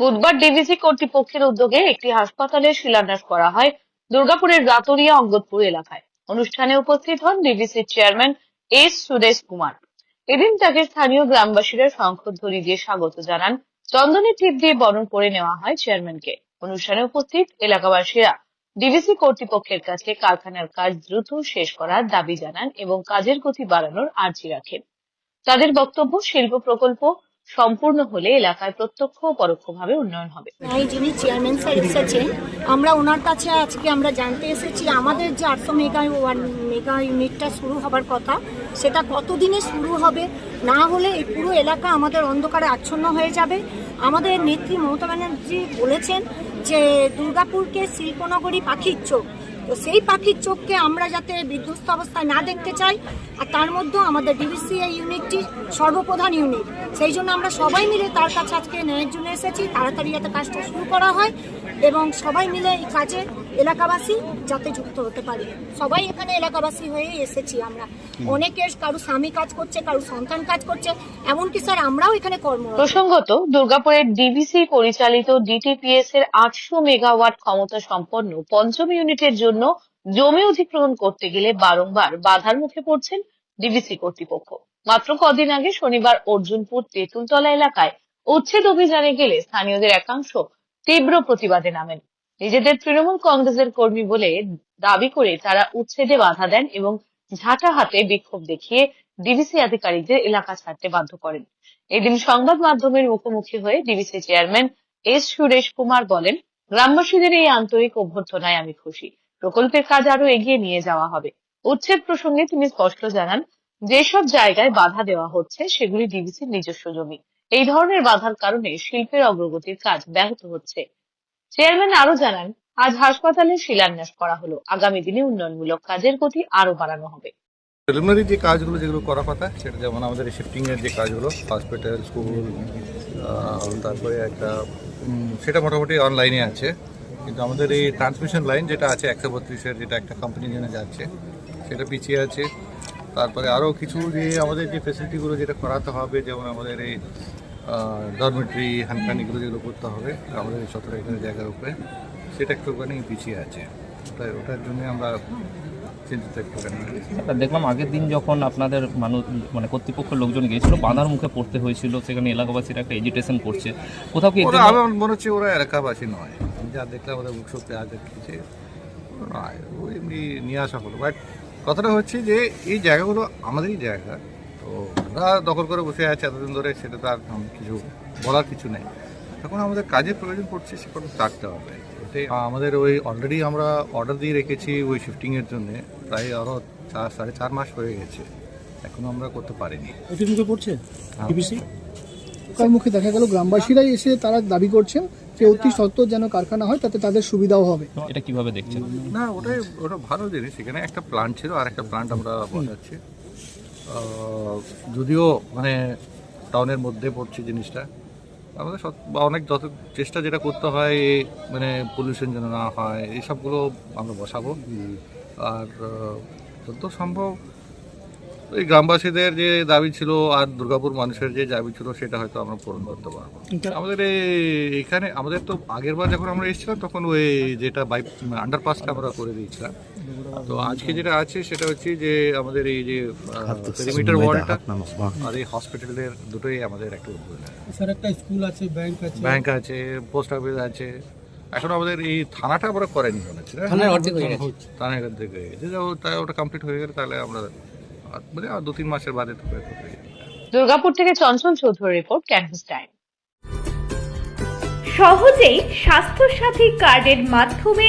বুধবার ডিভিসি কর্তৃপক্ষের উদ্যোগে একটি হাসপাতালের শিলান্যাস করা হয় দুর্গাপুরের রাতরিয়া অঙ্গদপুর এলাকায়। অনুষ্ঠানে উপস্থিত হন ডিভিসির চেয়ারম্যান এস সুদেশ কুমার। এদিন তাকে স্থানীয় গ্রামবাসীরা শঙ্খধ্বনি দিয়ে স্বাগত জানান। চন্দনের টিপ দিয়ে বরণ করে নেওয়া হয় চেয়ারম্যানকে। অনুষ্ঠানে উপস্থিত এলাকাবাসীরা ডিভিসি কর্তৃপক্ষের কাছে কারখানার কাজ দ্রুত শেষ করার দাবি জানান এবং কাজের গতি বাড়ানোর আর্জি রাখেন। তাদের বক্তব্য, শিল্প প্রকল্প সম্পূর্ণ হলে এলাকায় প্রত্যক্ষ ও পরোক্ষভাবে উন্নয়ন হবে। যিনি চেয়ারম্যান স্যার এসেছেন, আমরা ওনার কাছে আজকে আমরা জানতে এসেছি, আমাদের যে আটশো মেগা মেগা ইউনিটটা শুরু হবার কথা, সেটা কতদিনে শুরু হবে? না হলে এই পুরো এলাকা আমাদের অন্ধকারে আচ্ছন্ন হয়ে যাবে। আমাদের নেত্রী মমতা ব্যানার্জি বলেছেন যে দুর্গাপুরকে শিল্পনগরী পাখির চোখ। তো সেই পাখির চোখকে আমরা যাতে বিধ্বস্ত অবস্থায় না দেখতে চাই, আর তার মধ্যেও আমাদের ডিবিসি এই ইউনিটটি সর্বপ্রধান ইউনিট সেই জন্য আমরা সবাই মিলে তার কাছে আজকে ন্যায়ের জন্য এসেছি। তাড়াতাড়ি যাতে কাজটা শুরু করা হয়। এবং সবাই মিলে এই কাজে এলাকাবাসী যাতে যুক্ত হতে পারে। সবাই এখানে এলাকাবাসী হয়ে এসেছি আমরা। অনেকের কারও স্বামী কাজ করছে কারও সন্তান কাজ করছে এমনকি স্যার আমরাও এখানে কর্মরত। প্রসঙ্গত দুর্গাপুরের ডিভিসি পরিচালিত ডিটিপিএস এর আটশো মেগাওয়াট ক্ষমতা সম্পন্ন পঞ্চম ইউনিটের জন্য জমি অধিগ্রহণ করতে গেলে বারংবার বাধার মুখে পড়ছেন ডিভিসি কর্তৃপক্ষ। মাত্র কদিন আগে শনিবার অর্জুনপুর তেঁতুলতলা এলাকায় উচ্ছেদ অভিযানে গেলে স্থানীয়দের একাংশ তীব্র প্রতিবাদে নামেন। নিজেদের তৃণমূল কংগ্রেসের কর্মী বলে দাবি করে তারা উচ্ছেদে বাধা দেন এবং ঝাঁটা হাতে বিক্ষোভ দেখিয়ে ডিভিসি আধিকারিকদের এলাকা ছাড়তে বাধ্য করেন। এদিন সংবাদ মাধ্যমের মুখোমুখি হয়ে DVC chairman S Suresh Kumar বলেন, গ্রামবাসীদের এই আন্তরিক অভ্যর্থনায় আমি খুশি। প্রকল্পের কাজ আরও এগিয়ে নিয়ে যাওয়া হবে। উচ্ছেদ প্রসঙ্গে তিনি স্পষ্ট জানান, যেসব জায়গায় বাধা দেওয়া হচ্ছে সেগুলি ডিভিসির নিজস্ব জমি। এই ধরনের বাধার কারণে শিল্পের অগ্রগতির কাজ ব্যাহত হচ্ছে। চেয়ারম্যান আরও জানান, আজ হাসপাতালে শিলান্যাস করা হলো। আগামী দিনে উন্নয়নমূলক কাজের গতি আরও বাড়ানো হবে। প্রিলিমিনারি যে কাজগুলো যেগুলো করার কথা, সেটা যেমন আমাদের শিফটিংয়ের যে কাজগুলো হসপিটাল স্কুল তারপরে একটা সেটা মোটামুটি অনলাইনে আছে। কিন্তু আমাদের এই ট্রান্সমিশন লাইন যেটা আছে একশো বত্রিশের, যেটা একটা কোম্পানি জন্য যাচ্ছে, সেটা পিছিয়ে আছে। তারপরে আরও কিছু যে আমাদের যে ফেসিলিটিগুলো যেটা করাতে হবে, যেমন আমাদের এই ডরমেটরি হ্যান্ডপ্যানিগুলো যেগুলো করতে হবে আমাদের সতেরো একর জায়গার উপরে সেটা একটুখানি পিছিয়ে আছে। ওটা ওটার জন্য আমরা চিন্তিত একটুখানি দেখলাম আগের দিন যখন আপনাদের মানুষ মানে কর্তৃপক্ষের লোকজন গিয়েছিল বাঁধার মুখে পড়তে হয়েছিল সেখানে এলাকাবাসীরা একটা এজিটেশন করছে। কোথাও কি আমার মনে হচ্ছে ওরা এলাকাবাসী নয়। যা দেখলাম ওদের মুখ সত্যি আজ দেখেছে এমনি নিয়ে আসা হলো। বাট কথাটা হচ্ছে যে এই জায়গাগুলো আমাদেরই জায়গা। আমরা দখল করে বসে আছে এতদিন ধরে সেটা তো আর কিছু বলার কিছু নেই। এখন আমাদের কাজের প্রয়োজন পড়ছে সেটা চাকতে হবে। এটাই আমাদের ওই অলরেডি আমরা অর্ডার দিয়ে রেখেছি ওই শিফটিংয়ের জন্য প্রায় আরও চার সাড়ে চার মাস হয়ে গেছে। এখনও আমরা করতে পারিনি। মুখে পড়ছে মুখে দেখা গেল গ্রামবাসীরাই এসে তারা দাবি করছেন যে অতি সত্ত্বর যেন কারখানা হয় তাতে তাদের সুবিধাও হবে। এটা কীভাবে দেখছেন? না ওটাই ওটা ভালো জিনিস। এখানে একটা প্লান্ট ছিল আর একটা প্লান্ট আমরা বসাচ্ছি। যদিও মানে টাউনের মধ্যে পড়ছে জিনিসটা আমাদের অনেক যত চেষ্টা যেটা করতে হয় মানে পলিউশন যেন না হয় এইসবগুলো আমরা বসাবো। আর যত সম্ভব ওই গ্রামবাসীদের যে দাবি ছিল আর দুর্গাপুর মানুষের যে দাবি ছিল সেটা হয়তো আমরা পূরণ করতে পারব। আমাদের এই- এখানে আমাদের তো আগের বার যখন আমরা এসেছিলাম তখন ওই যেটা বাই আন্ডারপাসটা আমরা করে দিয়েছিলাম। তো আজকে যেটা আছে সেটা হচ্ছে যে আমাদের এই যে পেরিমিটার ওয়ালটা আর এই হসপিটালের দুটোই আমাদের একটা উদ্বোধন স্যার একটা স্কুল আছে ব্যাংক আছে। ব্যাংক আছে পোস্ট অফিস আছে। এখন আমাদের এই থানাটা আমরা করেনি মনে হচ্ছে না? থানার অর্ধেক হয়ে গেছে। থানার অর্ধেক হয়ে গেছে। যা- তাই ওটা কমপ্লিট হয়ে গেলে তাহলে আমরা মানে দু তিন মাসের বাদে। দুর্গাপুর থেকে Chanchal Chowdhury report canvas time সহজেই স্বাস্থ্যসাথী কার্ডের মাধ্যমে